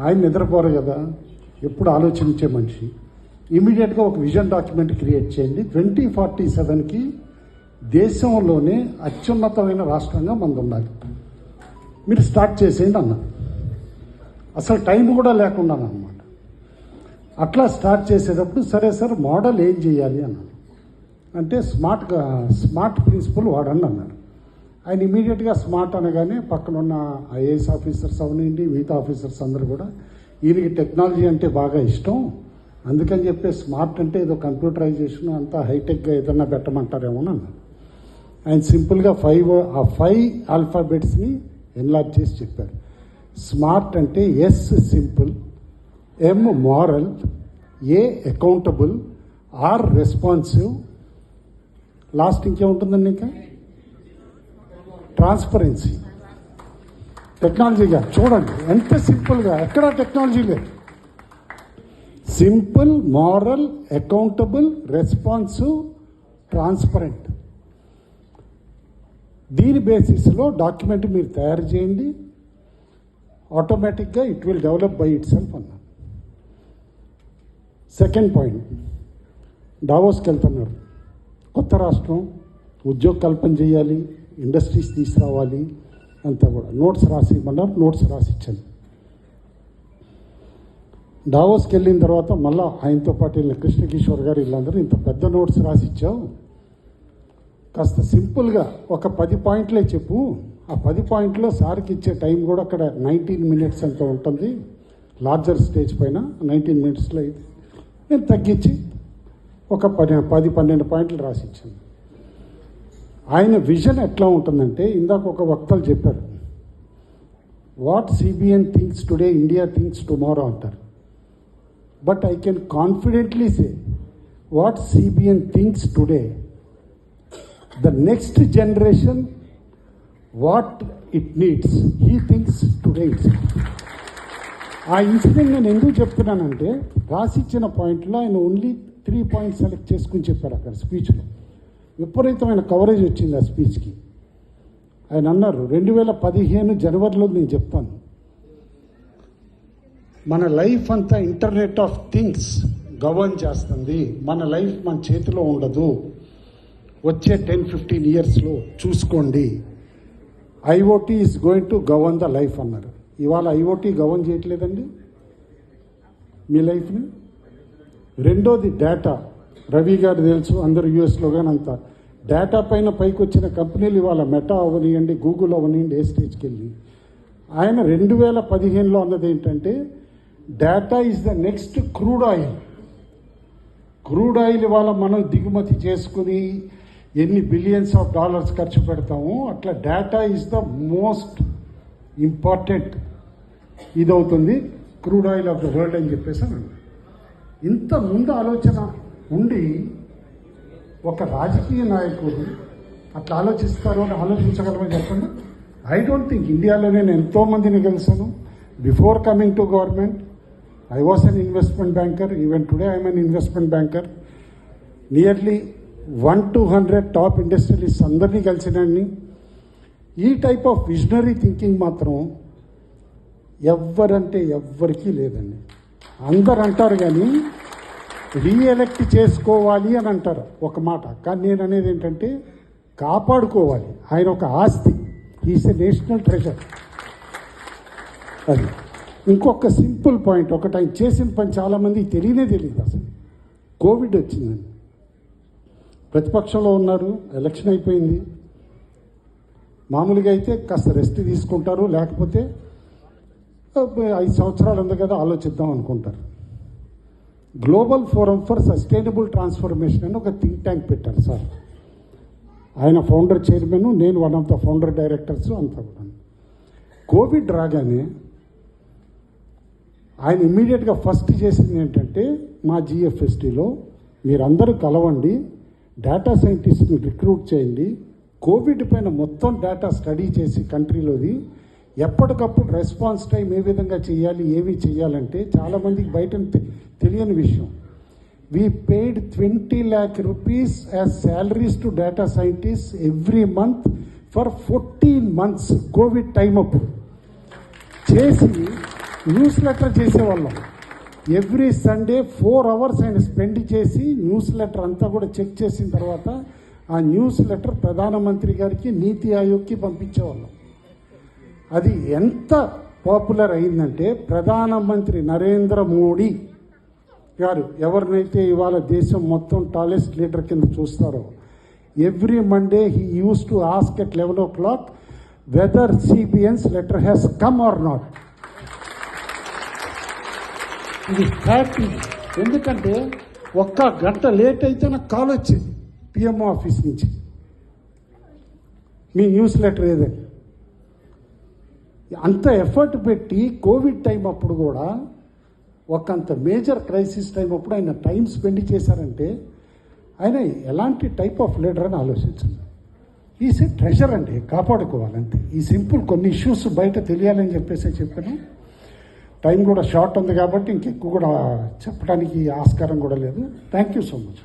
ఆయన నిద్రపోరు కదా. ఎప్పుడు ఆలోచించే మనిషి. ఇమీడియట్గా ఒక విజన్ డాక్యుమెంట్ క్రియేట్ చేయండి. ట్వంటీ ఫార్టీ సెవెన్కి దేశంలోనే అత్యున్నతమైన రాష్ట్రంగా మనది ఉండాలి. మీరు స్టార్ట్ చేసేయండి అన్న. అసలు టైం కూడా లేకుండా అనమాట అట్లా స్టార్ట్ చేసేటప్పుడు సరే సార్ మోడల్ ఏం చేయాలి అన్నాను అంటే స్మార్ట్గా స్మార్ట్ ప్రిన్సిపల్ వాడండి అన్నాడు. ఆయన ఇమీడియట్గా స్మార్ట్ అనగానే పక్కన ఉన్న ఐఏఎస్ ఆఫీసర్స్ అవనండి మిగతా ఆఫీసర్స్ అందరూ కూడా ఈయనకి టెక్నాలజీ అంటే బాగా ఇష్టం. అందుకని చెప్పి స్మార్ట్ అంటే ఏదో కంప్యూటరైజేషన్ అంతా హైటెక్గా ఏదన్నా పెట్టమంటారేమో అని ఆయన సింపుల్గా ఫైవ్ ఆ ఫైవ్ ఆల్ఫాబెట్స్ని ఎన్లార్జ్ చేసి చెప్పారు స్మార్ట్ అంటే S simple M moral A accountable R responsive. Last ఇంకేముంటుందండి ఇంకా? ట్రాన్స్పరెన్సీ టెక్నాలజీగా చూడండి ఎంత సింపుల్గా ఎక్కడ టెక్నాలజీ లేదు. Simple moral accountable responsive transparent దీని బేసిస్లో డాక్యుమెంట్ మీరు తయారు చేయండి. ఆటోమేటిక్గా it will develop by itself అన్నాను సెకండ్ పాయింట్ డావోస్కి వెళ్తున్నారు. కొత్త రాష్ట్రం ఉద్యోగ కల్పన చేయాలి. ఇండస్ట్రీస్ తీసుకురావాలి అంతా కూడా. నోట్స్ రాసి ఇవ్వమన్నారు నోట్స్ రాసి ఇచ్చాను డావోస్కి వెళ్ళిన తర్వాత మళ్ళా ఆయనతో పాటు వెళ్ళిన కృష్ణకిషోర్ గారు వీళ్ళందరూ ఇంత పెద్ద నోట్స్ రాసి ఇచ్చావు కాస్త సింపుల్గా ఒక పది పాయింట్లే చెప్పు. ఆ పది పాయింట్లో సార్కి ఇచ్చే టైం కూడా అక్కడ నైన్టీన్ మినిట్స్ అంత ఉంటుంది. లార్జర్ స్టేజ్ పైన నైన్టీన్ మినిట్స్లో అయితే నేను తగ్గించి ఒక పది పది పన్నెండు పాయింట్లు రాసి ఇచ్చాను ఆయన విజన్ ఎట్లా ఉంటుందంటే ఇందాక ఒక వక్తలు చెప్పారు what CBN thinks today India thinks tomorrow అంటారు. But I can confidently say what CBN thinks today the next generation what it needs he thinks today it's a incident నేను ఎందుకు చెప్తున్నానంటే రాసిచ్చిన పాయింట్లో ఆయన ఓన్లీ త్రీ పాయింట్స్ సెలెక్ట్ చేసుకుని చెప్పారు అక్కడ స్పీచ్లో విపరీతమైన కవరేజ్ వచ్చింది ఆ స్పీచ్కి ఆయన అన్నారు రెండు వేల పదిహేను జనవరిలో నేను చెప్తాను. మన లైఫ్ అంతా ఇంటర్నెట్ ఆఫ్ థింగ్స్ గవర్న్ చేస్తుంది. మన లైఫ్ మన చేతిలో ఉండదు. వచ్చే టెన్ ఫిఫ్టీన్ ఇయర్స్లో చూసుకోండి. IoT is going to govern the life అన్నారు. ఇవాళ ఐఓటీ గవర్న్ చేయట్లేదండి మీ లైఫ్ని రెండోది డేటా రవి గారు తెలుసు అందరు యూఎస్లో కానీ అంత. డేటా పైన పైకి వచ్చిన కంపెనీలు ఇవాళ మెటా అవనియండి గూగుల్ అవనియండి ఏ స్టేజ్కి వెళ్ళి ఆయన రెండు వేల పదిహేనులో అన్నది ఏంటంటే data is the next crude oil crude oil ఇవాళ మనం దిగుమతి చేసుకుని ఎన్ని బిలియన్స్ ఆఫ్ డాలర్స్ ఖర్చు పెడతామో అట్లా data is the most important ఇదవుతుంది crude oil of the world అని చెప్పేసి అని ఇంత ముందు ఆలోచన ఉండి ఒక రాజకీయ నాయకుడు అట్లా ఆలోచిస్తారు అని ఆలోచించగలమని చెప్పండి. ఐ డోంట్ థింక్ ఇండియాలో నేను ఎంతో మందిని కలిసాను before coming to government I was an investment banker even today I'm an investment banker nearly one two hundred top industrialist అందరినీ కలిసినండి ఈ టైప్ ఆఫ్ విజనరీ థింకింగ్ మాత్రం ఎవ్వరంటే ఎవ్వరికీ లేదండి. అందరు అంటారు కానీ రీఎలెక్ట్ చేసుకోవాలి అని అంటారు. ఒక మాట. కానీ నేను అనేది ఏంటంటే కాపాడుకోవాలి. ఆయన ఒక ఆస్తి. ఈస్ ఎ నేషనల్ ట్రెజర్ అది. ఇంకొక సింపుల్ పాయింట్. ఒకటి ఆయన చేసిన పని చాలామందికి తెలియనే తెలియదు అసలు. కోవిడ్ వచ్చిందండి ప్రతిపక్షంలో ఉన్నారు. ఎలక్షన్ అయిపోయింది. మామూలుగా అయితే కాస్త రెస్ట్ తీసుకుంటారు. లేకపోతే ఐదు సంవత్సరాలు ఉంది కదా ఆలోచిద్దాం అనుకుంటారు. Global forum for sustainable transformation అని ఒక థింక్ ట్యాంక్ పెట్టారు సార్. ఆయన ఫౌండర్ చైర్మన్ నేను one of the founder directors అంతా కూడా కోవిడ్ రాగానే ఆయన ఇమ్మీడియట్గా ఫస్ట్ చేసింది ఏంటంటే మా జిఎఫ్ఎస్టీలో మీరందరూ కలవండి డేటా సైంటిస్ట్ని రిక్రూట్ చేయండి. కోవిడ్ పైన మొత్తం డేటా స్టడీ చేసి కంట్రీలోది ఎప్పటికప్పుడు రెస్పాన్స్ టైం ఏ విధంగా చేయాలి ఏవి చేయాలంటే చాలామందికి బయట తెలియని విషయం. We paid twenty lakh rupees as salaries to data scientist every month for fourteen months COVID time అప్పుడు చేసి న్యూస్ లెటర్ చేసేవాళ్ళం. ఎవ్రీ సండే ఫోర్ అవర్స్ ఆయన స్పెండ్ చేసి న్యూస్ లెటర్ అంతా కూడా చెక్ చేసిన తర్వాత ఆ న్యూస్ లెటర్ ప్రధానమంత్రి గారికి నీతి ఆయోగ్కి పంపించేవాళ్ళం. అది ఎంత పాపులర్ అయిందంటే ప్రధానమంత్రి నరేంద్ర మోడీ గారు ఎవరినైతే ఇవాళ దేశం మొత్తం టాలెస్ట్ లీడర్ కింద చూస్తారో every Monday he used to ask at eleven o'clock whether CBN's letter has come or not ఇది ఫ్యాక్ట్ ఎందుకంటే ఒక్క గంట లేట్ అయితే నాకు కాల్ వచ్చింది పిఎంఓ ఆఫీస్ నుంచి. మీ న్యూస్ లెటర్ ఏదని. అంత ఎఫర్ట్ పెట్టి కోవిడ్ టైం అప్పుడు కూడా ఒకంత మేజర్ క్రైసిస్ టైం అప్పుడు ఆయన టైం స్పెండ్ చేశారంటే ఆయన ఎలాంటి టైప్ ఆఫ్ లీడర్ అని ఆలోచించండి. ఈస్ ఏ ట్రెజర్ అండి కాపాడుకోవాలంతే. ఈ సింపుల్ కొన్ని ఇష్యూస్ బయట తెలియాలని చెప్పేసి చెప్పాను. టైం కూడా షార్ట్ ఉంది కాబట్టి ఇంకెక్కువ కూడా చెప్పడానికి ఆస్కారం కూడా లేదు. Thank you so much